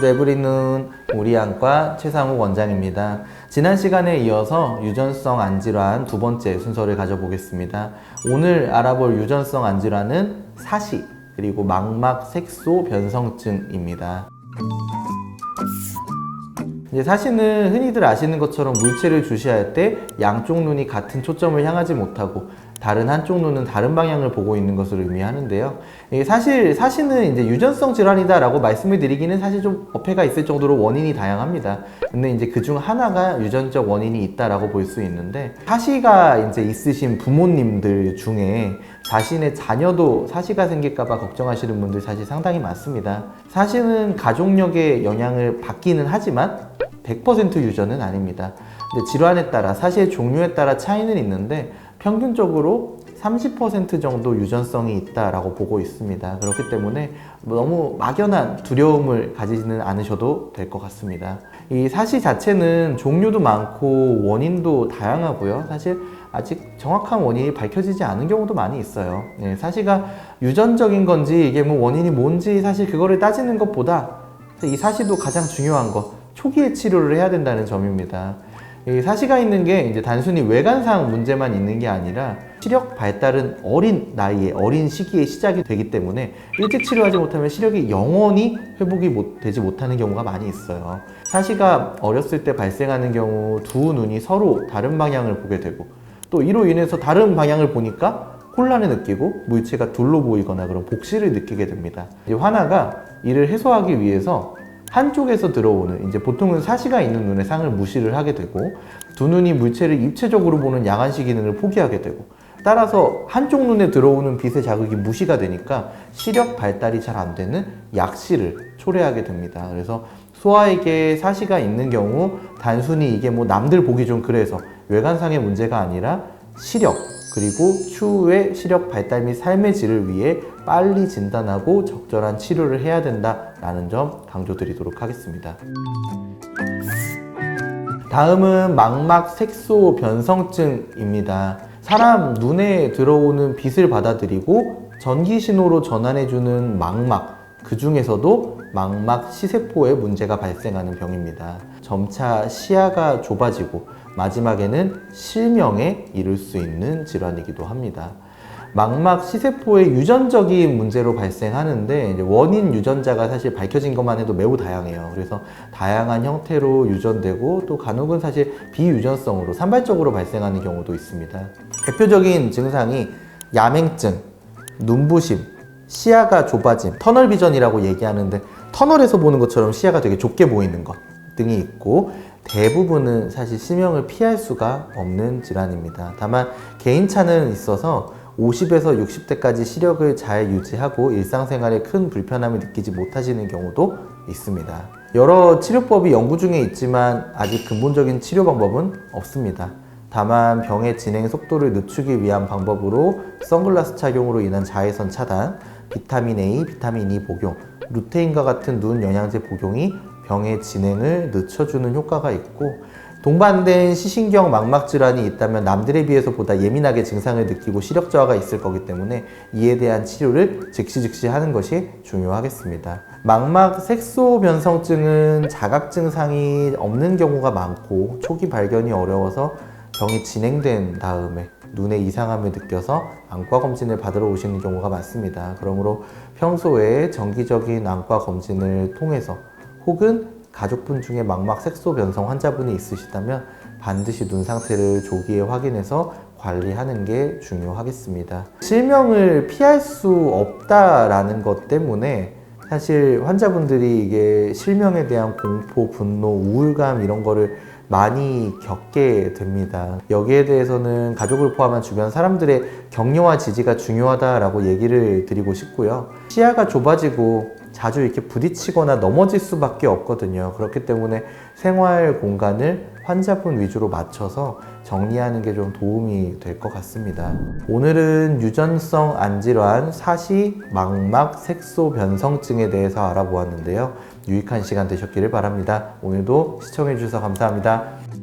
굿에브리눈 우리 안과 최상욱 원장입니다. 지난 시간에 이어서 유전성 안질환 두 번째 순서를 가져보겠습니다. 오늘 알아볼 유전성 안질환은 사시 그리고 망막 색소 변성증입니다. 이제 사실은 흔히들 아시는 것처럼 물체를 주시할 때 양쪽 눈이 같은 초점을 향하지 못하고 다른 한쪽 눈은 다른 방향을 보고 있는 것을 의미하는데요. 이게 사실 사실은 이제 유전성 질환이다라고 말씀을 드리기는 사실 좀 어폐가 있을 정도로 원인이 다양합니다. 근데 이제 그중 하나가 유전적 원인이 있다라고 볼 수 있는데 사시가 이제 있으신 부모님들 중에 자신의 자녀도 사시가 생길까봐 걱정하시는 분들 사실 상당히 많습니다. 사실은 가족력의 영향을 받기는 하지만 100% 유전은 아닙니다. 근데 질환에 따라 사실 종류에 따라 차이는 있는데 평균적으로 30% 정도 유전성이 있다라고 보고 있습니다. 그렇기 때문에 너무 막연한 두려움을 가지지는 않으셔도 될 것 같습니다. 이 사시 자체는 종류도 많고 원인도 다양하고요. 사실 아직 정확한 원인이 밝혀지지 않은 경우도 많이 있어요. 예, 사시가 유전적인 건지 이게 뭐 원인이 뭔지 사실 그거를 따지는 것보다 이 사시도 가장 중요한 거 초기에 치료를 해야 된다는 점입니다. 이 사시가 있는 게 이제 단순히 외관상 문제만 있는 게 아니라 시력 발달은 어린 나이에 어린 시기에 시작이 되기 때문에 일찍 치료하지 못하면 시력이 영원히 회복이 못, 되지 못하는 경우가 많이 있어요. 사시가 어렸을 때 발생하는 경우 두 눈이 서로 다른 방향을 보게 되고 또 이로 인해서 다른 방향을 보니까 혼란을 느끼고 물체가 둘로 보이거나 그런 복시를 느끼게 됩니다. 이제 화나가 이를 해소하기 위해서 한쪽에서 들어오는 이제 보통은 사시가 있는 눈의 상을 무시를 하게 되고 두 눈이 물체를 입체적으로 보는 양안시 기능을 포기하게 되고 따라서 한쪽 눈에 들어오는 빛의 자극이 무시가 되니까 시력 발달이 잘 안 되는 약시를 초래하게 됩니다. 그래서 소아에게 사시가 있는 경우 단순히 이게 뭐 남들 보기 좀 그래서 외관상의 문제가 아니라 시력 그리고 추후에 시력 발달 및 삶의 질을 위해 빨리 진단하고 적절한 치료를 해야 된다라는 점 강조드리도록 하겠습니다. 다음은 망막 색소 변성증입니다. 사람 눈에 들어오는 빛을 받아들이고 전기 신호로 전환해주는 망막, 그 중에서도 망막 시세포에 문제가 발생하는 병입니다. 점차 시야가 좁아지고 마지막에는 실명에 이를 수 있는 질환이기도 합니다. 망막 시세포의 유전적인 문제로 발생하는데 원인 유전자가 사실 밝혀진 것만 해도 매우 다양해요. 그래서 다양한 형태로 유전되고 또 간혹은 사실 비유전성으로 산발적으로 발생하는 경우도 있습니다. 대표적인 증상이 야맹증, 눈부심, 시야가 좁아짐, 터널 비전이라고 얘기하는데 터널에서 보는 것처럼 시야가 되게 좁게 보이는 것 등이 있고 대부분은 사실 실명을 피할 수가 없는 질환입니다. 다만 개인차는 있어서 50에서 60대까지 시력을 잘 유지하고 일상생활에 큰 불편함을 느끼지 못하시는 경우도 있습니다. 여러 치료법이 연구 중에 있지만 아직 근본적인 치료 방법은 없습니다. 다만 병의 진행 속도를 늦추기 위한 방법으로 선글라스 착용으로 인한 자외선 차단, 비타민 A, 비타민 E 복용, 루테인과 같은 눈 영양제 복용이 병의 진행을 늦춰주는 효과가 있고 동반된 시신경 망막 질환이 있다면 남들에 비해서 보다 예민하게 증상을 느끼고 시력 저하가 있을 거기 때문에 이에 대한 치료를 즉시 즉시 하는 것이 중요하겠습니다. 망막 색소 변성증은 자각 증상이 없는 경우가 많고 초기 발견이 어려워서 병이 진행된 다음에 눈에 이상함을 느껴서 안과 검진을 받으러 오시는 경우가 많습니다. 그러므로 평소에 정기적인 안과 검진을 통해서 혹은 가족분 중에 망막 색소 변성 환자분이 있으시다면 반드시 눈 상태를 조기에 확인해서 관리하는 게 중요하겠습니다. 실명을 피할 수 없다라는 것 때문에 사실 환자분들이 이게 실명에 대한 공포, 분노, 우울감 이런 거를 많이 겪게 됩니다. 여기에 대해서는 가족을 포함한 주변 사람들의 격려와 지지가 중요하다라고 얘기를 드리고 싶고요. 시야가 좁아지고 자주 이렇게 부딪히거나 넘어질 수밖에 없거든요. 그렇기 때문에 생활 공간을 환자분 위주로 맞춰서 정리하는 게 좀 도움이 될 것 같습니다. 오늘은 유전성 안질환 사시 망막 색소 변성증에 대해서 알아보았는데요. 유익한 시간 되셨기를 바랍니다. 오늘도 시청해 주셔서 감사합니다.